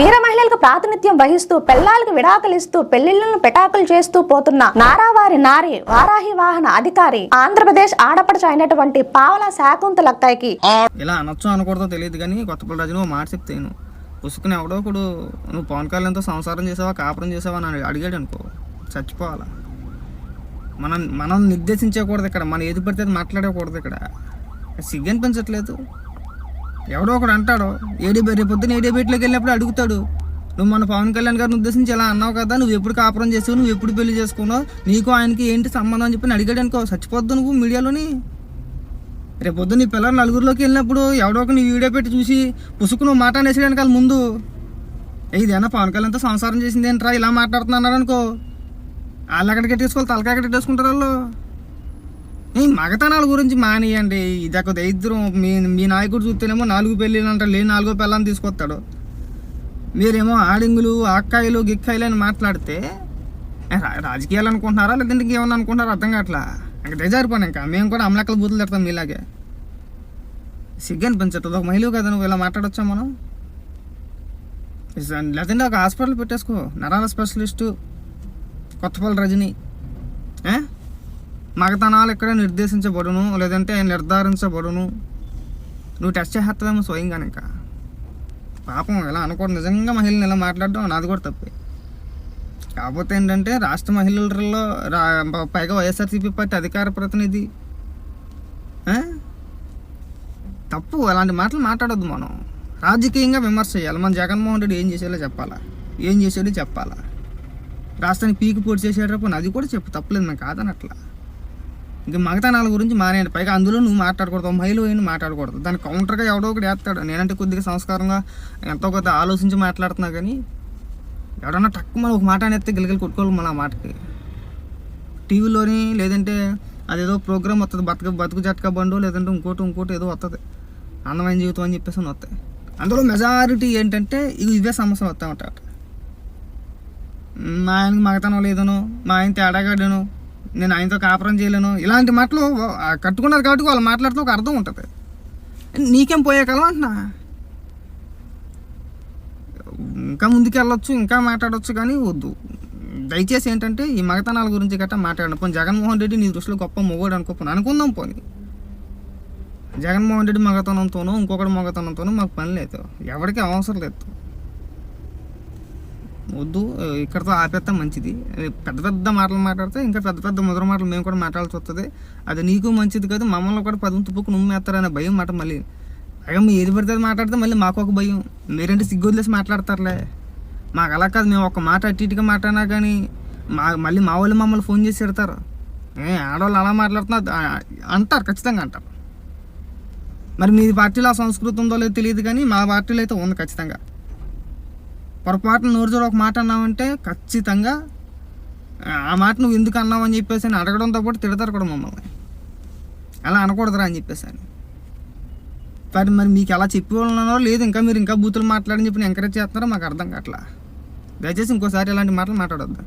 వీర మహిళలకు ప్రాతినిధ్యం వహిస్తూ పెళ్ళాలకు విడాకులు ఇస్తూ పెళ్ళిళ్ళను పెటాకులు చేస్తూ పోతున్న నారావారి నారి వారాహి వాహన అధికారి ఆంధ్రప్రదేశ్ ఆడపడుచు అయినటువంటి పావల శాకుంతలక్కయ్యకి ఇలా అనొచ్చు అనకూడదో తెలియదు కానీ కొత్త రాజు నువ్వు మాట చెప్తాను పుసుకుని ఎవడో ఒకడు నువ్వు పవన్ కళ్యాణ్తో సంసారం చేసావా కాపురం చేసావా? అని అడిగాడు అనుకో చచ్చిపోవాలా? మనం మనం నిర్దేశించకూడదు ఇక్కడ. మనం ఏది పడితే మాట్లాడకూడదు ఇక్కడ. సిగ్గు అనిపించట్లేదు. ఎవడో ఒకడు అంటాడు ఏడీ రేపు పొద్దున్న ఏడీ బయటలోకి వెళ్ళినప్పుడు అడుగుతాడు నువ్వు మన పవన్ కళ్యాణ్ గారిని ఉద్దేశించి ఇలా అన్నావు కదా నువ్వు ఎప్పుడు కాపురం చేసావు నువ్వు ఎప్పుడు పెళ్ళి చేసుకున్నావు నీకు ఆయనకి ఏంటి సంబంధం అని చెప్పి అడిగాడు అనుకో చచ్చిపోద్దు నువ్వు మీడియాలోని. రేపొద్దు నీ పిల్లలు నలుగురిలోకి వెళ్ళినప్పుడు ఎవడో ఒక నీ వీడియో పెట్టి చూసి పుసుకు నువ్వు మాట అనేసేయడానికి వాళ్ళ ముందు. ఇదేనా పవన్ కళ్యాణ్తో సంసారం చేసింది ఏంట్రా ఇలా మాట్లాడుతున్నారు అనుకో. వాళ్ళు ఎక్కడికి తీసుకోవాలి తలకాయ ఎక్కడ వాళ్ళు. ఈ మగతనాల గురించి మానేయండి. ఇది ఒక దరిద్రం. మీ మీ నాయకుడు చూస్తేనేమో నాలుగు పెళ్ళిళ్ళు అంటారు లేని నాలుగో పెళ్ళని తీసుకొస్తాడు. మీరేమో ఆడింగులు అక్కాయిలు గిక్కాయిలు అని మాట్లాడితే రా- రాజకీయాలు అనుకుంటున్నారా? లేదంటే ఇంకేమన్నా అనుకుంటారా అర్థం కావట్లా? ఇంకా తెజారిపోయినా ఇంకా. మేము కూడా అమలక్కల బూతులు తిడతాం మీలాగే. సిగ్గు అనిపించట్లేదు. ఒక మహిళ కదా నువ్వు ఇలా మాట్లాడొచ్చా మనం? లేదంటే ఒక హాస్పిటల్ పెట్టేసుకో. నరాల స్పెషలిస్టు. కొత్తపల్లి రజని. ఏ? మగతనాలు ఇక్కడ నిర్దేశించబడును లేదంటే నిర్ధారించబడును. నువ్వు టెస్ట్ చేసేస్తావేమో స్వయంగా ఇంకా పాపం ఇలా అనకూడదు. నిజంగా మహిళలు ఇలా మాట్లాడడం నాది కూడా తప్పే. కాకపోతే ఏంటంటే రాష్ట్ర మహిళలలో రా పైగా వైఎస్ఆర్సీపీ పార్టీ అధికార ప్రతినిధి. తప్పు. అలాంటి మాటలు మాట్లాడొద్దు మనం. రాజకీయంగా విమర్శ చేయాలి. మన జగన్మోహన్ రెడ్డి ఏం చేసేలా చెప్పాలా? ఏం చేసాడో చెప్పాలా? రాష్ట్రాన్ని పీకి పొడి చేసేటప్పుడు అది కూడా చెప్పు. తప్పలేదు. నాకు కాదనట్లా. ఇంకా మగతనాల గురించి మానేయండి. పైగా అందులో నువ్వు మాట్లాడకూడదు మహిళ అయిన మాట్లాడకూడదు. దాని కౌంటర్గా ఎవడో ఒకటి వేస్తాడు నేనంటే కొద్దిగా సంస్కారంగా ఎంతో కొంత ఆలోచించి మాట్లాడుతున్నా కానీ ఎవడన్నా టక్కు మనం ఒక మాట అనేస్తే గిలగిలి కొట్టుకోవాలి మన ఆ మాటకి. టీవీలోని లేదంటే అదేదో ప్రోగ్రామ్ వస్తుంది బతుక బతుకు జట్కా బండు లేదంటే ఇంకోటి ఇంకోటి ఏదో వస్తుంది అందమైన జీవితం అని చెప్పేసి వస్తాయి అందులో మెజారిటీ ఏంటంటే ఇవి ఇవే సమస్యలు వస్తాయి ఉంటాయి మా ఆయనకి మగతనం లేదనో మా ఆయన తేడాగాడనో నేను ఆయనతో కాపురం చేయలేను. ఇలాంటి మాటలు కట్టుకున్నారు కాబట్టి వాళ్ళు మాట్లాడితే ఒక అర్థం ఉంటుంది. నీకేం పోయే కాలం అంటున్నా? ఇంకా ముందుకు వెళ్ళొచ్చు ఇంకా మాట్లాడొచ్చు కానీ వద్దు. దయచేసి ఏంటంటే ఈ మగతనాల గురించి గట్టా మాట్లాడను పోనీ జగన్మోహన్ రెడ్డి నీ దృష్టిలో గొప్ప మొగోడు అనుకోపోను అనుకుందాం పోనీ. జగన్మోహన్ రెడ్డి మగతనంతోనో ఇంకొకటి మగతనంతోనో మాకు పని లేదు. ఎవరికి అవసరం లేదు. వద్దు ఇక్కడతో ఆపేస్తే మంచిది. పెద్ద పెద్ద మాటలు మాట్లాడితే ఇంకా పెద్ద పెద్ద ముద్ర మాటలు మేము కూడా మాట్లాడాల్సి వస్తుంది అది నీకు మంచిది కాదు మమ్మల్ని కూడా పదం తుప్పుకు నువ్వు మేస్తారనే భయం మాట మళ్ళీ. పైగా మీ ఏది పడితే అది మాట్లాడితే మళ్ళీ మాకు ఒక భయం. మీరంటే సిగ్గు వదిలేసి మాట్లాడతారులే. మాకు అలా కాదు మేము ఒక మాట అటు ఇటుగా మాట్లాడినా కానీ మా మళ్ళీ మా వాళ్ళు మమ్మల్ని ఫోన్ చేసి పెడతారు ఏ ఆడవాళ్ళు అలా మాట్లాడుతున్నా అంటారు ఖచ్చితంగా అంటారు. మరి మీ పార్టీలో ఆ సంస్కృతి ఉందో లేదో తెలియదు కానీ మా పార్టీలో అయితే ఉంది ఖచ్చితంగా. పొరపాటున నోరు చూడ ఒక మాట అన్నావంటే ఖచ్చితంగా ఆ, ఆ మాట నువ్వు ఎందుకు అన్నావు అని చెప్పేసి అని అడగడంతో పాటు తిడతారు కూడా మమ్మల్ని. అలా అనకూడదురా అని చెప్పేసి అని. మరి మరి మీకు ఎలా చెప్పి ఉన్నారో లేదు ఇంకా మీరు ఇంకా బూతులు మాట్లాడని చెప్పి ఎంకరేజ్ చేస్తున్నారో మాకు అర్థం కావట్లా. దయచేసి ఇంకోసారి ఇలాంటి మాటలు మాట్లాడొద్దు.